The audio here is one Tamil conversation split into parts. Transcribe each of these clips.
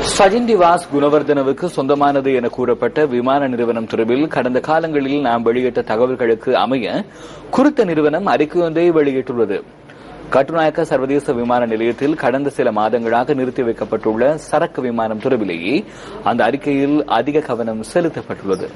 சஜின் டிவாஸ் குணவர்தனவுக்கு சொந்தமானது என கூறப்பட்ட விமான நிறுவனம் தொடர்பில் கடந்த காலங்களில் நாம் வெளியிட்ட தகவல்களுக்கு அமைய குறித்த நிறுவனம் அறிக்கை ஒன்றை வெளியிட்டுள்ளது. கட்டுநாயக்க சர்வதேச விமான நிலையத்தில் கடந்த சில மாதங்களாக நிறுத்தி வைக்கப்பட்டுள்ள சரக்கு விமானம் தொடர்பிலேயே அந்த அறிக்கையில் அதிக கவனம் செலுத்தப்பட்டுள்ளது.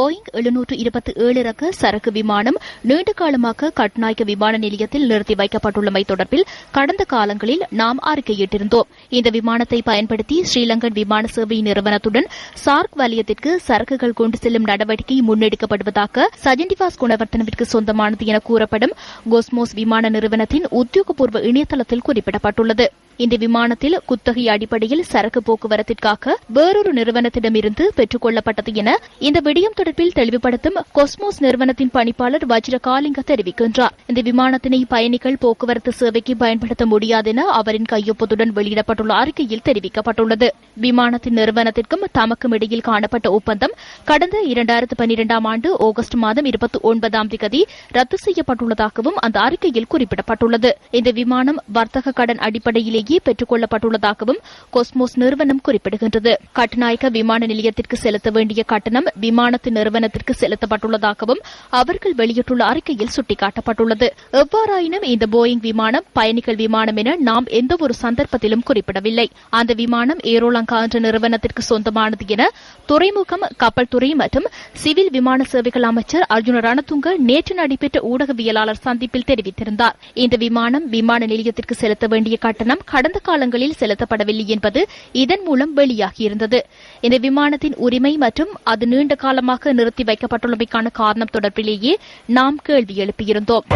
போயிங் எழுநூற்று இருபத்தி ஏழு ரக சரக்கு விமானம் நீண்ட காலமாக கட்நாயக்க விமான நிலையத்தில் நிறுத்தி வைக்கப்பட்டுள்ளமை தொடர்பில் கடந்த காலங்களில் நாம் அறிக்கையிட்டிருந்தோம். இந்த விமானத்தை பயன்படுத்தி ஸ்ரீலங்கன் விமான சேவை நிறுவனத்துடன் சார்க் வலயத்திற்கு சரக்குகள் கொண்டு செல்லும் நடவடிக்கை முன்னெடுக்கப்படுவதாக சஜின்டிவாஸ் குணவர்த்தனவிற்கு சொந்தமானது என கூறப்படும் கோஸ்மோஸ் விமான நிறுவனத்தின் உத்தியோகபூர்வ இணையதளத்தில் குறிப்பிடப்பட்டுள்ளது. இந்த விமானத்தில் குத்தகை அடிப்படையில் சரக்கு போக்குவரத்திற்காக வேறொரு நிறுவனத்திடமிருந்து பெற்றுக் கொள்ளப்பட்டது என இந்த விடயம் தொடர்பில் தெளிவுபடுத்தும் கொஸ்மோஸ் நிறுவனத்தின் பணிப்பாளர் வஜ்ர காலிங்க தெரிவிக்கின்றார். இந்த விமானத்தினை பயணிகள் போக்குவரத்து சேவைக்கு பயன்படுத்த முடியாது என அவரின் கையொப்பத்துடன் வெளியிடப்பட்டுள்ள அறிக்கையில் தெரிவிக்கப்பட்டுள்ளது. விமானத்தின் நிறுவனத்திற்கும் தமக்கும் இடையில் காணப்பட்ட ஒப்பந்தம் கடந்த இரண்டாயிரத்து பன்னிரெண்டாம் ஆண்டு ஆகஸ்ட் மாதம் இருபத்தி ஒன்பதாம் திகதி ரத்து செய்யப்பட்டுள்ளதாகவும் அந்த அறிக்கையில் குறிப்பிடப்பட்டுள்ளது. இந்த விமானம் வர்த்தக கடன் அடிப்படையிலேயே பெற்றுக் கொள்ளப்பட்டுள்ளதாகவும் கொஸ்மோஸ் நிறுவனம் குறிப்பிடுகின்றது. கட்டுநாயக்க விமான நிலையத்திற்கு செலுத்த வேண்டிய கட்டணம் விமானத்தின் நிறுவனத்திற்கு செலுத்தப்பட்டுள்ளதாகவும் அவர்கள் வெளியிட்டுள்ள அறிக்கையில் சுட்டிக்காட்டப்பட்டுள்ளது. எவ்வாறாயினும் இந்த போயிங் விமானம் பயணிகள் விமானம் என நாம் எந்தவொரு சந்தர்ப்பத்திலும் குறிப்பிடவில்லை. அந்த விமானம் ஏரோலங்கா என்ற நிறுவனத்திற்கு சொந்தமானது என துறைமுகம் கப்பல் துறை மற்றும் சிவில் விமான சேவைகள் அமைச்சர் அர்ஜுன ரணதுங்க நேற்று நடைபெற்ற ஊடகவியலாளர் சந்திப்பில் தெரிவித்திருந்தார். இந்த விமானம் விமான நிலையத்திற்கு செலுத்த வேண்டிய கட்டணம் கடந்த காலங்களில் செலுத்தப்படவில்லை என்பது இதன் மூலம் வெளியாகியிருந்தது. இந்த விமானத்தின் உரிமை மற்றும் அது நீண்ட காலமாக காலமாக நிறுத்தி வைக்கப்பட்டுள்ளமைக்கான காரணம் தொடர்பிலேயே நாம் கேள்வி எழுப்பியிருந்தோம்.